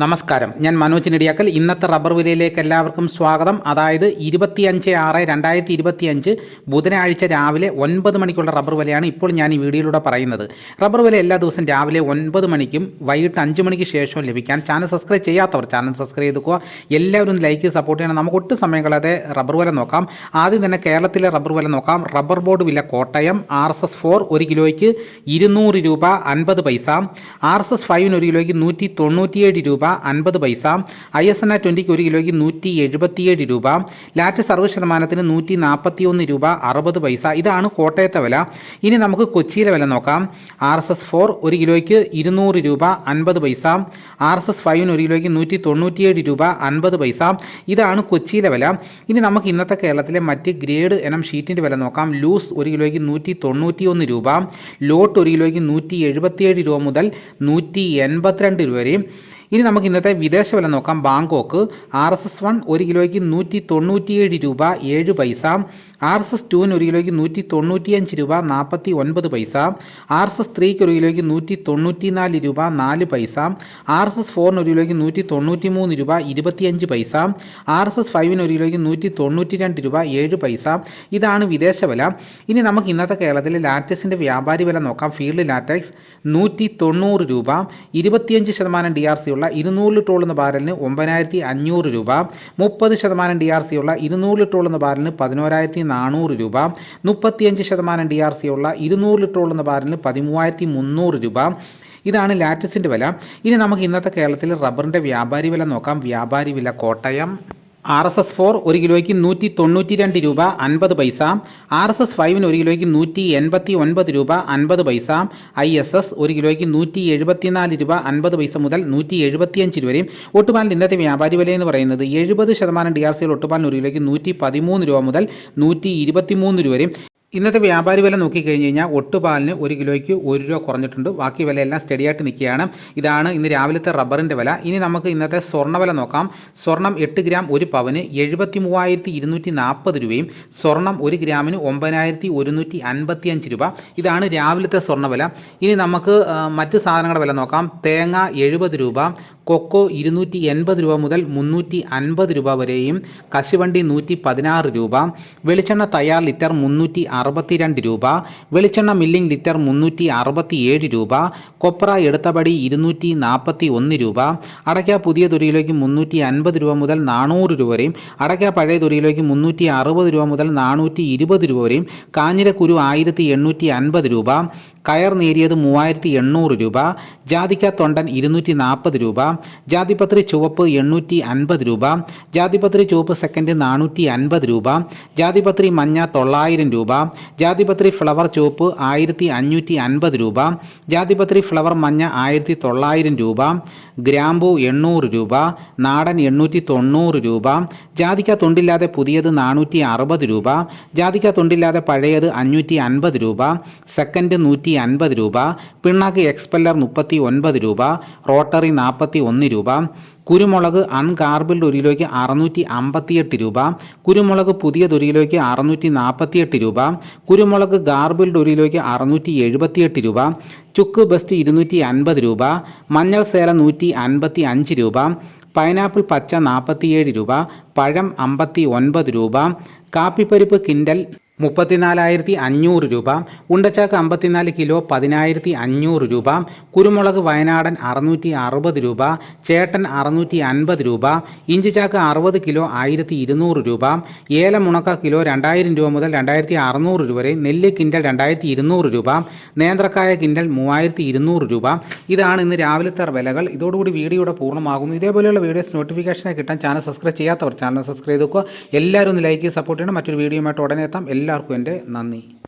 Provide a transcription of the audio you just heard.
നമസ്കാരം. ഞാൻ മനോജ് നെടിയാക്കൽ. ഇന്നത്തെ റബ്ബർ വിലയിലേക്ക് എല്ലാവർക്കും സ്വാഗതം. അതായത് ഇരുപത്തിയഞ്ച് ആറ് രണ്ടായിരത്തി ഇരുപത്തിയഞ്ച് ബുധനാഴ്ച രാവിലെ ഒൻപത് മണിക്കുള്ള റബ്ബർ വിലയാണ് ഇപ്പോൾ ഞാൻ ഈ വീഡിയോയിലൂടെ പറയുന്നത്. റബ്ബർ വില എല്ലാ ദിവസവും രാവിലെ ഒൻപത് മണിക്കും വൈകിട്ട് അഞ്ച് മണിക്ക് ശേഷവും ലഭിക്കാൻ ചാനൽ സബ്സ്ക്രൈബ് ചെയ്യാത്തവർ ചാനൽ സബ്സ്ക്രൈബ് ചെയ്തുക്കുക എല്ലാവരും ലൈക്ക് സപ്പോർട്ട് ചെയ്യണം. നമുക്ക് ഒട്ടും സമയം കളയാതെ റബ്ബർ വില നോക്കാം. ആദ്യം തന്നെ കേരളത്തിലെ റബ്ബർ വില നോക്കാം. റബ്ബർ ബോർഡ് വില Kottayam R S S four ഒരു കിലോയ്ക്ക് ഇരുന്നൂറ് രൂപ അൻപത് പൈസ ആർ എസ് എസ് ഫൈവിന് ഒരു കിലോയ്ക്ക് നൂറ്റി തൊണ്ണൂറ്റിയേഴ് രൂപ അൻപത് പൈസ ഐ എസ് എൻ ആർ ട്വന്റിക്ക് ഒരു കിലോയ്ക്ക് നൂറ്റി എഴുപത്തിയേഴ് രൂപ ലാറ്റ് സർവ ശതമാനത്തിന് നൂറ്റി നാൽപ്പത്തി ഒന്ന് രൂപ അറുപത് പൈസ. ഇതാണ് കോട്ടയത്തെ വില. ഇനി നമുക്ക് കൊച്ചിയിലെ വില നോക്കാം. ആർ എസ് എസ് ഫോർ ഒരു കിലോയ്ക്ക് ഇരുന്നൂറ് രൂപ അൻപത് പൈസ ആർ എസ് എസ് ഫൈവിന് ഒരു കിലോയ്ക്ക് നൂറ്റി തൊണ്ണൂറ്റിയേഴ് രൂപ അൻപത് പൈസ. ഇതാണ് കൊച്ചിയിലെ വില. ഇനി നമുക്ക് ഇന്നത്തെ കേരളത്തിലെ മറ്റ് ഗ്രേഡ് എനം ഷീറ്റിന്റെ വില നോക്കാം. ലൂസ് ഒരു കിലോയ്ക്ക് നൂറ്റി തൊണ്ണൂറ്റി ഒന്ന് രൂപ ലോട്ട് ഒരു കിലോയ്ക്ക് നൂറ്റി എഴുപത്തിയേഴ് രൂപ മുതൽ നൂറ്റി എൺപത്തിരണ്ട് രൂപ വരെയും ഇനി നമുക്ക് ഇന്നത്തെ വിദേശ വില നോക്കാം. Bangkok R S S one ഒരു കിലോയ്ക്ക് നൂറ്റി തൊണ്ണൂറ്റിയേഴ് രൂപ ഏഴ് പൈസ. ആർ എസ് എസ് ടുവിന് ഒരു കിലോയ്ക്ക് നൂറ്റി തൊണ്ണൂറ്റിയഞ്ച് രൂപ നാൽപ്പത്തി ഒൻപത് പൈസ. ആർ എസ് എസ് ത്രീക്ക് ഒരു കിലോയ്ക്ക് നൂറ്റി തൊണ്ണൂറ്റി നാല് രൂപ നാല് പൈസ. ആർ എസ് എസ് ഫോറിന് ഒരു കിലോയ്ക്ക് നൂറ്റി തൊണ്ണൂറ്റി മൂന്ന് രൂപ ഇരുപത്തിയഞ്ച് പൈസ. ആർ എസ് എസ് ഫൈവിന് ഒരു കിലോയ്ക്ക് നൂറ്റി തൊണ്ണൂറ്റി രണ്ട് രൂപ ഏഴ് പൈസ. ഇതാണ് വിദേശ വില ഇനി നമുക്ക് ഇന്നത്തെ കേരളത്തിലെ ലാറ്റക്സിന്റെ വ്യാപാരി വില നോക്കാം. ഫീൽഡ് ലാറ്റക്സ് നൂറ്റി തൊണ്ണൂറ് രൂപ ഇരുപത്തിയഞ്ച് ശതമാനം ഡി ആർ സി ഉള്ള ഇരുന്നൂറ് ലിറ്റർ ബാരലിന് ഒമ്പതിനായിരത്തി അഞ്ഞൂറ് രൂപ മുപ്പത് ശതമാനം ഡി ആർ സി ഉള്ള ഇരുന്നൂറ് ലിറ്ററുള്ള ബാരലിന് പതിനോരായിരത്തി നാനൂറ് രൂപ മുപ്പത്തിയഞ്ച് ശതമാനം ഡി ആർ സി ഉള്ള ഇരുന്നൂറ് ലിറ്ററുള്ള ബാരലിന് പതിമൂവായിരത്തി മുന്നൂറ് രൂപ. ഇതാണ് ലാറ്റസിന്റെ വില. ഇനി നമുക്ക് ഇന്നത്തെ കേരളത്തിൽ റബ്ബറിന്റെ വ്യാപാരി വില നോക്കാം. വ്യാപാരി വില Kottayam. R S S four ഒരു കിലോയ്ക്ക് നൂറ്റി തൊണ്ണൂറ്റി രണ്ട് രൂപ അൻപത് പൈസ ആർ എസ് എസ് ഫൈവിന് ഒരു കിലോയ്ക്ക് നൂറ്റി എൺപത്തി ഒൻപത് രൂപ അൻപത് പൈസ ഐ എസ് എസ് ഒരു കിലോയ്ക്ക് നൂറ്റി എഴുപത്തിനാല് രൂപ അൻപത് പൈസ മുതൽ നൂറ്റി എഴുപത്തിയഞ്ച് രൂപ വരെയും. ഒട്ടുപാലിന്റെ ഇന്നത്തെ വ്യാപാരി വില എന്ന് പറയുന്നത് എഴുപത് ശതമാനം ഡി ആർ സിയിൽ ഒട്ടുപാലിന് ഒരു കിലോയ്ക്ക് നൂറ്റി പതിമൂന്ന് രൂപ മുതൽ നൂറ്റി ഇരുപത്തി മൂന്ന് രൂപ വരെയും. ഇന്നത്തെ വ്യാപാരി വില നോക്കിക്കഴിഞ്ഞ് കഴിഞ്ഞാൽ ഒട്ടുപാലിന് ഒരു കിലോയ്ക്ക് ഒരു രൂപ കുറഞ്ഞിട്ടുണ്ട്. ബാക്കി വിലയെല്ലാം സ്റ്റഡി ആയിട്ട് നിൽക്കുകയാണ്. ഇതാണ് ഇന്ന് രാവിലത്തെ റബ്ബറിന്റെ വില. ഇനി നമുക്ക് ഇന്നത്തെ സ്വർണ വില നോക്കാം. സ്വർണം എട്ട് ഗ്രാം ഒരു പവന് എഴുപത്തി മൂവായിരത്തി ഇരുന്നൂറ്റി നാൽപ്പത് രൂപയും സ്വർണം ഒരു ഗ്രാമിന് ഒമ്പതിനായിരത്തി ഒരുന്നൂറ്റി അൻപത്തി അഞ്ച് രൂപ. ഇതാണ് രാവിലത്തെ സ്വർണ വില. ഇനി നമുക്ക് മറ്റ് സാധനങ്ങളുടെ വില നോക്കാം. തേങ്ങ എഴുപത് രൂപ കൊക്കോ ഇരുന്നൂറ്റി എൺപത് രൂപ മുതൽ മുന്നൂറ്റി അൻപത് രൂപ വരെയും കശുവണ്ടി നൂറ്റി പതിനാറ് രൂപ വെളിച്ചെണ്ണ തയ്യാർ ലിറ്റർ മുന്നൂറ്റി അറുപത്തിരണ്ട് രൂപ വെളിച്ചെണ്ണ മില്ലിംഗ് ലിറ്റർ മുന്നൂറ്റി അറുപത്തി ഏഴ് രൂപ കൊപ്ര എടുത്തപടി ഇരുന്നൂറ്റി നാൽപ്പത്തി ഒന്ന് രൂപ അടയ്ക്ക പുതിയ തുരിയിലേക്ക് മുന്നൂറ്റി അൻപത് രൂപ മുതൽ നാനൂറ് രൂപ വരെയും അടയ്ക്ക പഴയ തുരിയിലേക്ക് മുന്നൂറ്റി അറുപത് രൂപ മുതൽ നാനൂറ്റി ഇരുപത് രൂപ വരെയും കാഞ്ഞിരക്കുരു ആയിരത്തി എണ്ണൂറ്റി അൻപത് രൂപ കയർ നേരിയത് മൂവായിരത്തി എണ്ണൂറ് രൂപ ജാതിക്ക തൊണ്ടൻ ഇരുന്നൂറ്റി നാൽപ്പത് രൂപ ജാതിപത്രി ചുവപ്പ് എണ്ണൂറ്റി അൻപത് രൂപ ജാതിപത്രി ചുവപ്പ് സെക്കൻഡ് നാനൂറ്റി അൻപത് രൂപ ജാതിപത്രി മഞ്ഞ തൊള്ളായിരം രൂപ ജാതിപത്രി ഫ്ലവർ ചുവപ്പ് ആയിരത്തി അഞ്ഞൂറ്റി അൻപത് രൂപ ജാതിപത്രി ഫ്ലവർ മഞ്ഞ ആയിരത്തി തൊള്ളായിരം രൂപ ഗ്രാമ്പു എണ്ണൂറ് രൂപ നാടൻ എണ്ണൂറ്റി തൊണ്ണൂറ് രൂപ ജാതിക്ക തൊണ്ടില്ലാതെ പുതിയത് നാനൂറ്റി അറുപത് രൂപ ജാതിക്ക തൊണ്ടില്ലാതെ പഴയത് അഞ്ഞൂറ്റി അൻപത് രൂപ സെക്കൻഡ് നൂറ്റി അൻപത് രൂപ പിണ്ണാക്ക് എക്സ്പെല്ലർ മുപ്പത്തി ഒൻപത് രൂപ റോട്ടറി നാൽപ്പത്തി ഒന്ന് രൂപ കുരുമുളക് അൺകാർബിൾഡ് ഒരു കിലോയ്ക്ക് അറുന്നൂറ്റി അമ്പത്തിയെട്ട് രൂപ കുരുമുളക് പുതിയത് ഒരു കിലോയ്ക്ക് അറുന്നൂറ്റി നാൽപ്പത്തിയെട്ട് രൂപ കുരുമുളക് ഗാർബിൾഡ് ഒരു അറുന്നൂറ്റി എഴുപത്തിയെട്ട് രൂപ ചുക്ക് ബസ്റ്റ് ഇരുന്നൂറ്റി അൻപത് രൂപ മഞ്ഞൾ സേല നൂറ്റി അൻപത്തി അഞ്ച് രൂപ പൈനാപ്പിൾ പച്ച നാൽപ്പത്തിയേഴ് രൂപ പഴം അമ്പത്തി ഒൻപത് രൂപ കാപ്പിപ്പരിപ്പ് കിൻഡൽ മുപ്പത്തിനാലായിരത്തി അഞ്ഞൂറ് രൂപ ഉണ്ടച്ചാക്ക് അമ്പത്തിനാല് കിലോ പതിനായിരത്തി അഞ്ഞൂറ് രൂപ കുരുമുളക് വയനാടൻ അറുന്നൂറ്റി അറുപത് രൂപ ചേട്ടൻ അറുന്നൂറ്റി അൻപത് രൂപ ഇഞ്ചിച്ചാക്ക് അറുപത് കിലോ ആയിരത്തി ഇരുന്നൂറ് രൂപ ഏലമുണക്ക കിലോ രണ്ടായിരം രൂപ മുതൽ രണ്ടായിരത്തി അറുന്നൂറ് രൂപ വരെ നെല്ല് കിൻഡൽ രണ്ടായിരത്തി ഇരുന്നൂറ് രൂപ നേന്ത്രക്കായ കിൻഡൽ മൂവായിരത്തി ഇരുന്നൂറ് രൂപ. ഇതാണ് ഇന്ന് രാവിലത്തെ വിലകൾ. ഇതോടുകൂടി വീഡിയോയുടെ പൂർണമാകുന്നു. ഇതേപോലെയുള്ള വീഡിയോസ് നോട്ടിഫിക്കേഷനായി കിട്ടാൻ ചാനൽ സബ്സ്ക്രൈബ് ചെയ്യാത്തവർ ചാനൽ സബ്സ്ക്രൈബ് ചെയ്ത് എല്ലാവരും ഒന്ന് ലൈക്ക് സപ്പോർട്ട് ചെയ്യണം. മറ്റൊരു വീഡിയോയുമായിട്ട് ഉടനെ എത്താം. എല്ലാവർക്കും എന്റെ നന്ദി.